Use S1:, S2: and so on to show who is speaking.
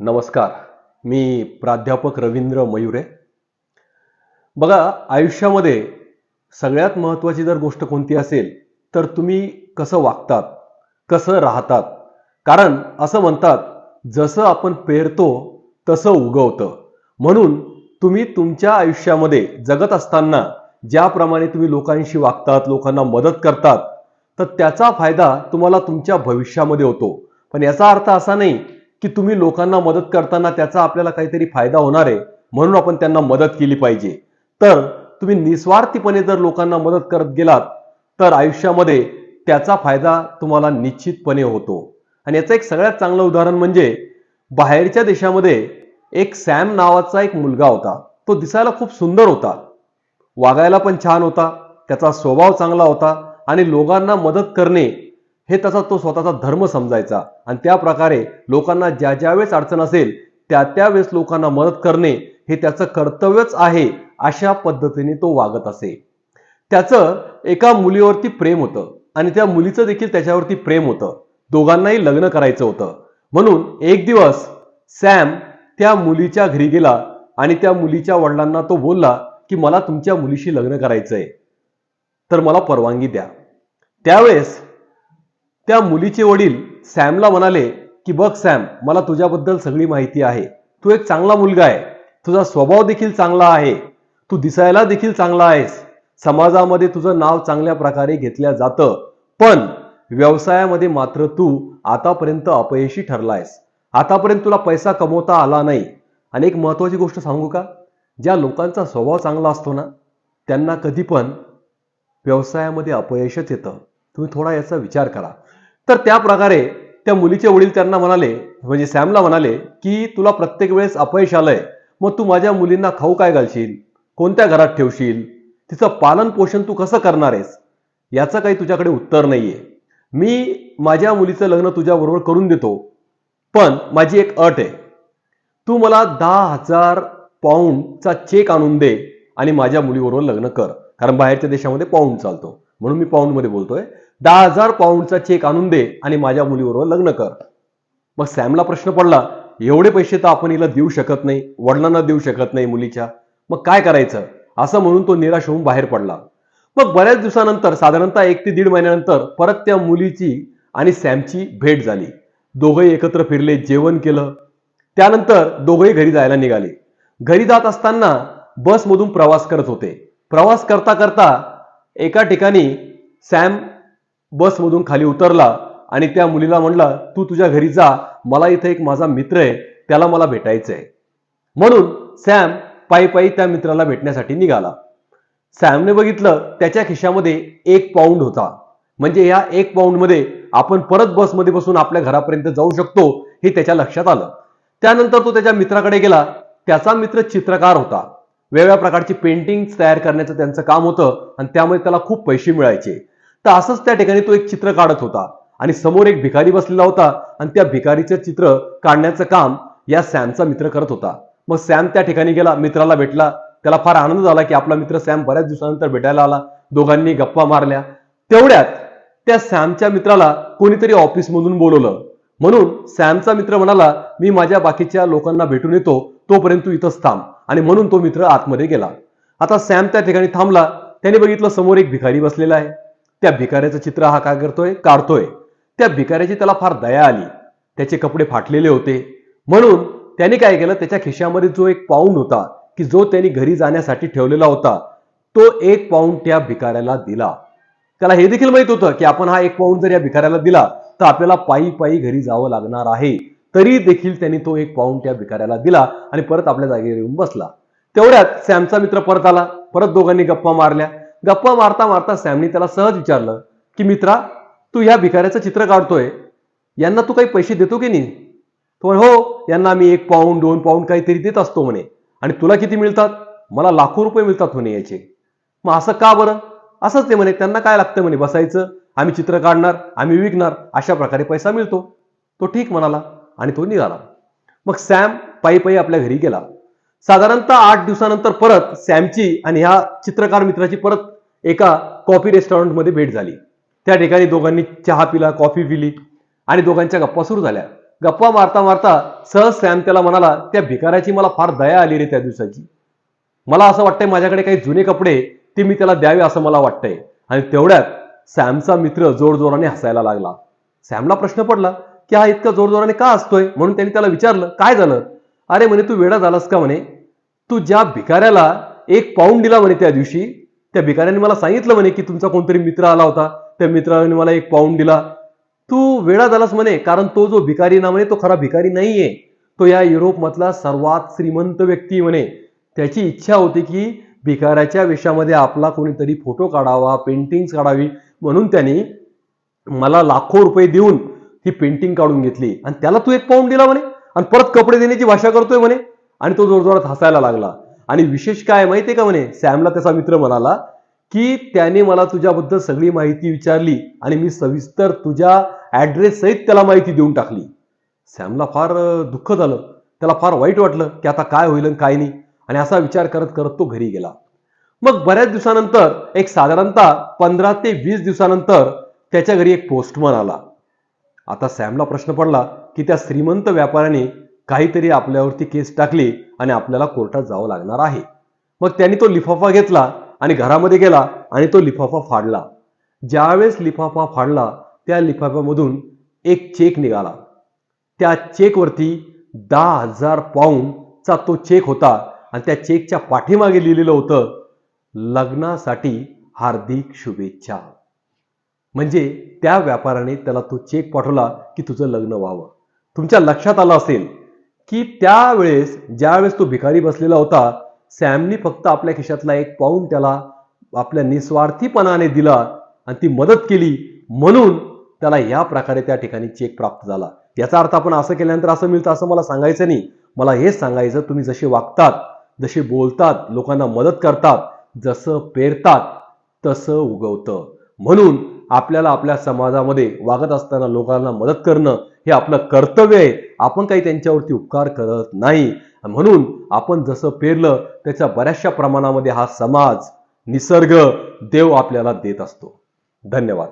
S1: नमस्कार. मी प्राध्यापक रवींद्र मयुरे. बघा आयुष्यामध्ये सगळ्यात महत्त्वाची जर गोष्ट कोणती असेल तर तुम्ही कसं वागतात कसं राहतात? कारण असं म्हणतात जसं आपण पेरतो तसं उगवतं. म्हणून तुम्ही तुमच्या आयुष्यामध्ये जगत असताना ज्याप्रमाणे तुम्ही लोकांशी वागतात लोकांना मदत करतात तर त्याचा फायदा तुम्हाला तुमच्या भविष्यामध्ये होतो. पण याचा अर्थ असा नाही की तुम्ही लोकांना मदत करताना त्याचा आपल्याला काहीतरी फायदा होणार आहे म्हणून आपण त्यांना मदत केली पाहिजे. तर तुम्ही निस्वार्थीपणे जर लोकांना मदत करत गेलात तर आयुष्यामध्ये त्याचा फायदा तुम्हाला निश्चितपणे होतो. आणि याचं एक सगळ्यात चांगलं उदाहरण म्हणजे बाहेरच्या देशामध्ये एक सॅम नावाचा एक मुलगा होता. तो दिसायला खूप सुंदर होता. वागायला पण छान होता. त्याचा स्वभाव चांगला होता. आणि लोकांना मदत करणे हे त्याचा तो स्वतःचा धर्म समजायचा. आणि त्या प्रकारे लोकांना ज्या ज्यावेळेस अडचण असेल त्या त्यावेळेस लोकांना मदत करणे हे त्याचं कर्तव्यच आहे अशा पद्धतीने तो वागत असे. त्याचं एका मुलीवरती प्रेम होतं आणि त्या मुलीचं देखील त्याच्यावरती प्रेम होतं. दोघांनाही लग्न करायचं होतं. म्हणून एक दिवस सॅम त्या मुलीच्या घरी गेला आणि त्या मुलीच्या वडिलांना तो बोलला की मला तुमच्या मुलीशी लग्न करायचंय. तर मला परवानगी द्या. त्यावेळेस त्या मुलीचे वडील सॅमला म्हणाले की बघ सॅम मला तुझ्याबद्दल सगळी माहिती आहे. तू एक चांगला मुलगा आहे. तुझा स्वभाव देखील चांगला आहे. तू दिसायला देखील चांगला आहेस. समाजामध्ये तुझं नाव चांगल्या प्रकारे घेतल्या जातं. पण व्यवसायामध्ये मात्र तू आतापर्यंत अपयशी ठरलायस. आतापर्यंत तुला पैसा कमवता आला नाही. आणि एक महत्वाची गोष्ट सांगू का? ज्या लोकांचा स्वभाव चांगला असतो ना त्यांना कधी पण व्यवसायामध्ये अपयशच येतं. तुम्ही थोडा याचा विचार करा. तर त्या प्रकारे त्या मुलीचे वडील त्यांना म्हणाले म्हणजे सॅमला म्हणाले की तुला प्रत्येक वेळेस अपयश आलंय मग तू माझ्या मुलींना खाऊ काय घालशील? कोणत्या घरात ठेवशील? तिचं पालन पोषण तू कसं करणार आहेस? याचं काही तुझ्याकडे उत्तर नाहीये. मी माझ्या मुलीचं लग्न तुझ्याबरोबर करून देतो पण माझी एक अट आहे. तू मला दहा हजार पाऊंडचा चेक आणून दे आणि माझ्या मुलीबरोबर लग्न कर कारण बाहेरच्या देशामध्ये पाऊंड चालतो. म्हणून मी पाऊंडमध्ये बोलतोय. दहा हजार पाऊंडचा चेक आणून दे आणि माझ्या मुलीबरोबर लग्न कर. मग सॅमला प्रश्न पडला एवढे पैसे तर आपण हिला देऊ शकत नाही वडिलांना देऊ शकत नाही मुलीच्या. मग काय करायचं? असं म्हणून तो निराश होऊन बाहेर पडला. मग बऱ्याच दिवसानंतर साधारणतः एक ते दीड महिन्यानंतर परत त्या मुलीची आणि सॅमची भेट झाली. दोघंही एकत्र फिरले जेवण केलं. त्यानंतर दोघंही घरी जायला निघाले. घरी जात असताना बसमधून प्रवास करत होते. प्रवास करता करता एका ठिकाणी सॅम बसमधून खाली उतरला आणि त्या मुलीला म्हणला तू तुझ्या घरी जा मला इथे एक माझा मित्र आहे त्याला मला भेटायचं आहे म्हणून सॅम पायी पायी त्या मित्राला भेटण्यासाठी निघाला. सॅमने बघितलं त्याच्या खिशामध्ये एक पाऊंड होता. म्हणजे या एक पाऊंडमध्ये आपण परत बसमध्ये बसून आपल्या घरापर्यंत जाऊ शकतो हे त्याच्या लक्षात आलं. त्यानंतर तो त्याच्या मित्राकडे गेला. त्याचा मित्र चित्रकार होता. वेगवेगळ्या प्रकारची पेंटिंग तयार करण्याचं त्यांचं काम होतं आणि त्यामुळे त्याला खूप पैसे मिळायचे. तर असंच त्या ठिकाणी तो एक चित्र काढत होता. आणि समोर एक भिकारी बसलेला होता आणि त्या भिकारीचं चित्र काढण्याचं काम या सॅमचा मित्र करत होता. मग सॅम त्या ठिकाणी गेला मित्राला भेटला. त्याला फार आनंद झाला की आपला मित्र सॅम बऱ्याच दिवसानंतर भेटायला आला. दोघांनी गप्पा मारल्या. तेवढ्यात त्या सॅमच्या मित्राला कोणीतरी ऑफिसमधून बोलवलं. म्हणून सॅमचा मित्र म्हणाला मी माझ्या बाकीच्या लोकांना भेटून येतो. तोपर्यंत तू इथंच थांब. आणि म्हणून तो मित्र आतमध्ये गेला. आता सॅम त्या ठिकाणी थांबला. त्याने बघितलं समोर एक भिकारी बसलेला आहे. त्या भिकाऱ्याचं चित्र हा काय करतोय? काढतोय. त्या भिकाऱ्याची त्याला फार दया आली. त्याचे कपडे फाटलेले होते. म्हणून त्याने काय केलं? त्याच्या खिशामध्ये जो एक पाऊंड होता की जो त्यांनी घरी जाण्यासाठी ठेवलेला होता तो एक पाऊंड त्या भिकाऱ्याला दिला. त्याला हे देखील माहीत होतं की आपण हा एक पाऊंड जर या भिकाऱ्याला दिला तर आपल्याला पायी पायी घरी जावं लागणार आहे. तरी देखील त्यांनी तो एक पाऊंड त्या भिकाऱ्याला दिला आणि परत आपल्या जागेवर येऊन बसला. तेवढ्यात सॅमचा मित्र परत आला. परत दोघांनी गप्पा मारल्या. गप्पा मारता मारता सॅमनी त्याला सहज विचारलं की मित्रा तू ह्या भिकाऱ्याचं चित्र काढतोय. यांना तू काही पैसे देतो की नाही? तो हो यांना मी एक पाऊंड दोन पाऊंड काहीतरी देत असतो म्हणे. आणि तुला किती मिळतात? मला लाखो रुपये मिळतात म्हणे याचे. मग असं का बरं? असंच ते म्हणे त्यांना काय लागतं म्हणे? बसायचं आम्ही चित्र काढणार आम्ही विकणार अशा प्रकारे पैसा मिळतो. तो ठीक म्हणाला आणि तो निघाला. मग सॅम पायी पायी आपल्या घरी गेला. साधारणतः आठ दिवसानंतर परत सॅमची आणि ह्या चित्रकार मित्राची परत एका कॉफी रेस्टॉरंटमध्ये भेट झाली. त्या ठिकाणी दोघांनी चहा पिला कॉफी पिली आणि दोघांच्या गप्पा सुरू झाल्या. गप्पा मारता मारता सहज सॅम त्याला म्हणाला त्या भिकाऱ्याची मला फार दया आली रे त्या दिवसाची. मला असं वाटतंय माझ्याकडे काही जुने कपडे ते मी त्याला द्यावे असं मला वाटतंय. आणि तेवढ्यात सॅमचा मित्र जोरजोराने हसायला लागला. सॅमला प्रश्न पडला की हा इतका जोरजोराने का असतोय म्हणून त्यांनी त्याला विचारलं काय झालं? अरे म्हणे तू वेडा झालास का? म्हणे तू ज्या भिकाऱ्याला एक पाऊंड दिला म्हणे त्या दिवशी त्या भिकाऱ्याने मला सांगितलं म्हणे की तुमचा कोणतरी मित्र आला होता. त्या मित्राने मला एक पाऊंड दिला. तू वेळा झालास म्हणे कारण तो जो भिकारी ना म्हणे तो खरा भिकारी नाहीये. तो या युरोपमधला सर्वात श्रीमंत व्यक्ती म्हणे. त्याची इच्छा होती की भिकाऱ्याच्या वेशामध्ये आपला कोणीतरी फोटो काढावा पेंटिंग्स काढावी. म्हणून त्यांनी मला लाखो रुपये देऊन ही पेंटिंग काढून घेतली. आणि त्याला तू एक पाऊंड दिला म्हणे. आणि परत कपडे देण्याची भाषा करतोय म्हणे. आणि तो जोरजोरात हसायला लागला. आणि विशेष काय माहितीये का म्हणे? सॅमला त्याचा मित्र म्हणाला की त्याने मला तुझ्याबद्दल सगळी माहिती विचारली आणि मी सविस्तर तुझ्या ऍड्रेस सहित त्याला माहिती देऊन टाकली. सॅमला फार दुःख झालं. त्याला फार वाईट वाटलं की आता काय होईल आणि काय नाही. आणि असा विचार करत करत तो घरी गेला. मग बऱ्याच दिवसानंतर एक साधारणतः पंधरा ते वीस दिवसानंतर त्याच्या घरी एक पोस्टमन आला. आता सॅमला प्रश्न पडला की त्या श्रीमंत व्यापाऱ्याने काहीतरी आपल्यावरती केस टाकली आणि आपल्याला कोर्टात जावं लागणार आहे. मग त्यांनी तो लिफाफा घेतला आणि घरामध्ये गेला आणि तो लिफाफा फाडला. ज्यावेळेस लिफाफा फाडला त्या लिफाफ्यामधून एक चेक निघाला. त्या चेकवरती दहा हजार पाऊंडचा तो चेक होता आणि त्या चेकच्या पाठीमागे लिहिलेलं होतं लग्नासाठी हार्दिक शुभेच्छा. म्हणजे त्या व्यापाऱ्याने त्याला तो चेक पाठवला की तुझं लग्न व्हावं. तुमच्या लक्षात आलं असेल की त्यावेळेस ज्यावेळेस तो भिकारी बसलेला होता सॅमनी फक्त आपल्या खिशातला एक पाऊंड त्याला आपल्या निस्वार्थीपणाने दिला आणि ती मदत केली. म्हणून त्याला या प्रकारे त्या ठिकाणी चेक प्राप्त झाला. याचा अर्थ आपण असं केल्यानंतर असं मिळतं असं मला सांगायचं नाही. मला हेच सांगायचं तुम्ही जसे वागतात जसे बोलतात लोकांना मदत करतात जसं पेरतात तसं उगवतं. म्हणून आपल्याला आपल्या समाजामध्ये वागत असताना लोकांना मदत करणं हे आपलं कर्तव्य आहे. आपण काही त्यांच्यावरती उपकार करत नाही. म्हणून आपण जसं पेरलं त्याच्या बऱ्याचशा प्रमाणामध्ये हा समाज निसर्ग देव आपल्याला देत असतो. धन्यवाद.